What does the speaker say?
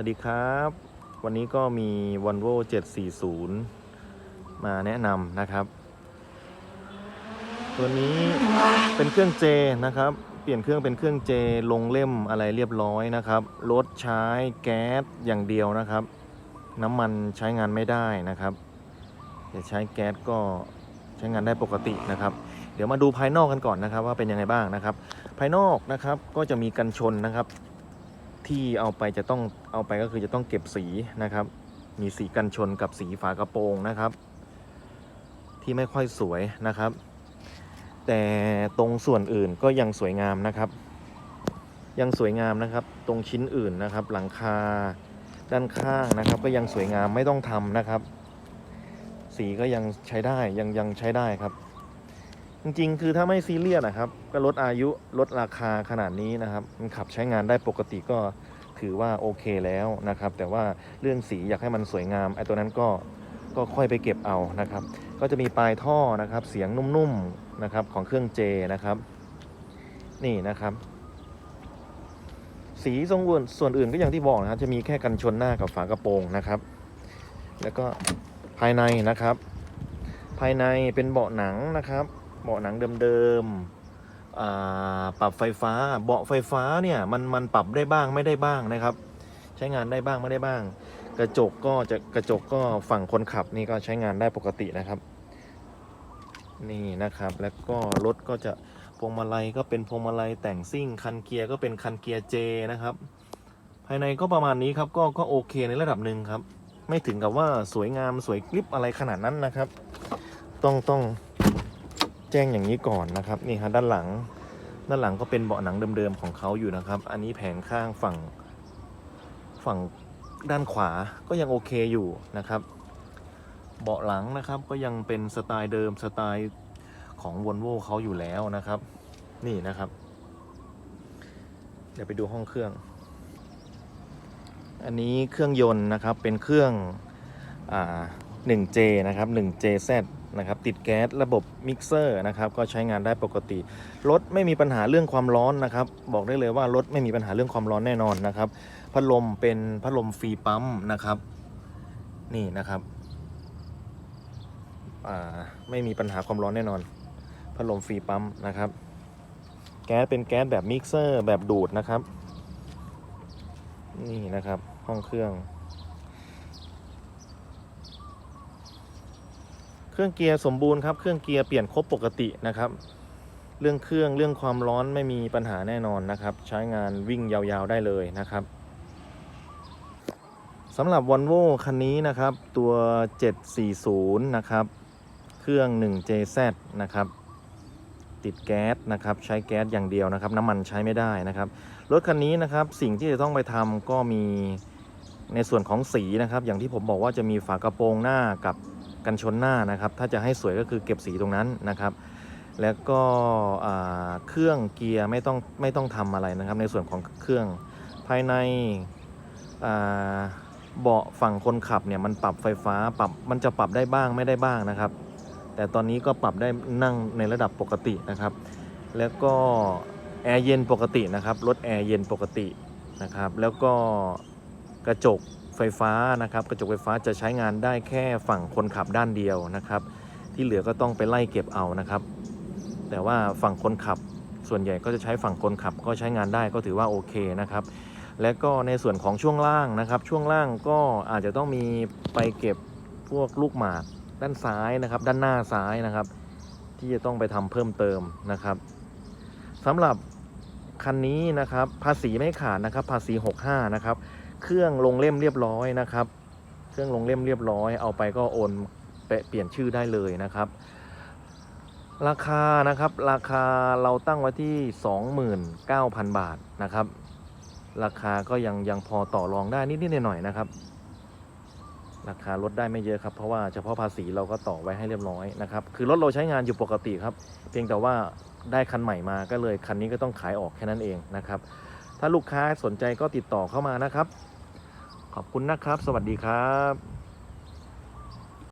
วัสดีครับ วันนี้ก็มี Volvo 740 มาแนะนำนะครับ ตัวนี้เป็นเครื่องเจนะครับ เปลี่ยนเครื่องเป็นเครื่องเจลงเล่มอะไรเรียบร้อยนะครับ รถใช้แก๊สอย่างเดียวนะครับ น้ำมันใช้งานไม่ได้นะครับจะใช้แก๊สก็ใช้งานได้ปกตินะครับ เดี๋ยวมาดูภายนอกกันก่อนนะครับ ว่าเป็นยังไงบ้างนะครับ ภายนอกนะครับก็จะมีกันชนนะครับ ที่เอาไปจะต้องเอาไปก็คือจะต้องเก็บสีนะครับ มีสีกันชนกับสีฝากระโปรงนะครับ ที่ไม่ค่อยสวยนะครับ แต่ตรงส่วนอื่นก็ยังสวยงามนะครับ ยังสวยงามนะครับ ตรงชิ้นอื่นนะครับ หลังคาด้านข้างนะครับ ก็ยังสวยงามไม่ต้องทำนะครับ สีก็ยังใช้ได้ยังยังใช้ได้ครับ จริงๆ คือถ้าไม่ซีเรียสนะครับก็ลดอายุลดราคาขนาดนี้นะครับ มันขับใช้งานได้ปกติก็ถือว่าโอเคแล้วนะครับ แต่ว่าเรื่องสีอยากให้มันสวยงามไอ้ตัวนั้นก็ก็ค่อยไปเก็บเอานะครับ ก็จะมีปลายท่อนะครับ เสียงนุ่มๆนะครับของเครื่องเจนะครับ นี่นะครับ สีทรงอื่นส่วนอื่นก็อย่างที่บอกนะครับจะมีแค่กันชนหน้ากับฝากระโปรงนะครับ แล้วก็ภายในนะครับ ภายในเป็นเบาะหนังนะครับ เบาะหนังเดิมๆปรับไฟฟ้า เบาะไฟฟ้าเนี่ยมันมันปรับได้บ้างไม่ได้บ้างนะครับ ใช้งานได้บ้างไม่ได้บ้าง กระจกก็จะกระจกก็ฝั่งคนขับนี่ก็ใช้งานได้ปกตินะครับ นี่นะครับแล้วก็รถก็จะพวงมาลัยก็เป็นพวงมาลัยแต่งซิ่งคันเกียร์ก็เป็นคันเกียร์เจนะครับ ภายในก็ประมาณนี้ครับก็ก็โอเคในระดับหนึ่งครับ ไม่ถึงกับว่าสวยงามสวยกริบอะไรขนาดนั้นนะครับ ต้องต้อง แจ้งอย่างนี้ก่อนนะครับนี่ครับด้านหลังด้านหลังก็เป็นเบาะหนังเดิมๆของเขาอยู่นะครับ อันนี้แผงข้างฝั่งฝั่งด้านขวาก็ยังโอเคอยู่นะครับ เบาะหลังนะครับก็ยังเป็นสไตล์เดิมสไตล์ของ v o l v o เขาอยู่แล้วนะครับ นี่นะครับ เดี๋ยวไปดูห้องเครื่อง อันนี้เครื่องยนต์นะครับเป็นเครื่องอ่า 1J นะครับ 1JZ นะครับติดแก๊สระบบมิกเซอร์นะครับก็ใช้งานได้ปกติรถไม่มีปัญหาเรื่องความร้อนนะครับบอกได้เลยว่ารถไม่มีปัญหาเรื่องความร้อนแน่นอนนะครับพัดลมเป็นพัดลมฟรีปั๊มนะครับนี่นะครับไม่มีปัญหาความร้อนแน่นอน พัดลมฟรีปั๊มนะครับ แก๊สเป็นแก๊สแบบมิกเซอร์แบบดูดนะครับ นี่นะครับห้องเครื่อง เครื่องเกียร์สมบูรณ์ครับ เครื่องเกียร์เปลี่ยนครบปกตินะครับ เรื่องเครื่องเรื่องความร้อนไม่มีปัญหาแน่นอนนะครับ ใช้งานวิ่งยาวๆได้เลยนะครับสำหรับ Volvo คันนี้นะครับ ตัว 740 นะครับ เครื่อง 1JZ นะครับ ติดแก๊สนะครับ ใช้แก๊สอย่างเดียวนะครับ น้ำมันใช้ไม่ได้นะครับ รถคันนี้นะครับ สิ่งที่จะต้องไปทำก็มีในส่วนของสีนะครับ อย่างที่ผมบอกว่าจะมีฝากระโปรงหน้ากับ กันชนหน้านะครับ ถ้าจะให้สวยก็คือเก็บสีตรงนั้นนะครับ แล้วก็เครื่องเกียร์ไม่ต้องไม่ต้องทำอะไรนะครับ ในส่วนของเครื่องภายในเบาะฝั่งคนขับเนี่ยมันปรับไฟฟ้าปรับมันจะปรับได้บ้างไม่ได้บ้างนะครับ แต่ตอนนี้ก็ปรับได้นั่งในระดับปกตินะครับ แล้วก็แอร์เย็นปกตินะครับรถแอร์เย็นปกตินะครับ แล้วก็กระจก ไฟฟ้านะครับ กระจกไฟฟ้าจะใช้งานได้แค่ฝั่งคนขับด้านเดียวนะครับ ที่เหลือก็ต้องไปไล่เก็บเอานะครับ แต่ว่าฝั่งคนขับส่วนใหญ่ก็จะใช้ฝั่งคนขับก็ใช้งานได้ก็ถือว่าโอเคนะครับ และก็ในส่วนของช่วงล่างนะครับ ช่วงล่างก็อาจจะต้องมีไปเก็บพวกลูกหมากด้านซ้ายนะครับ ด้านหน้าซ้ายนะครับ ที่จะต้องไปทำเพิ่มเติมนะครับสำหรับคันนี้นะครับ ภาษีไม่ขาดนะครับ ภาษี 65 นะครับ เครื่องลงเล่มเรียบร้อยนะครับ เครื่องลงเล่มเรียบร้อย เอาไปก็โอนเปเปลี่ยนชื่อได้เลยนะครับ ราคานะครับ ราคาเราตั้งไว้ที่ 29,000 บาทนะครับ ราคาก็ยังยังพอต่อรองได้นิดๆหน่อยๆนะครับ ราคาลดได้ไม่เยอะครับ เพราะว่าเฉพาะภาษีเราก็ต่อไว้ให้เรียบร้อยนะครับ คือรถเราใช้งานอยู่ปกติครับ เพียงแต่ว่าได้คันใหม่มาก็เลยคันนี้ก็ต้องขายออกแค่นั้นเองนะครับ ถ้าลูกค้าสนใจก็ติดต่อเข้ามานะครับ ขอบคุณนะครับ สวัสดีครับ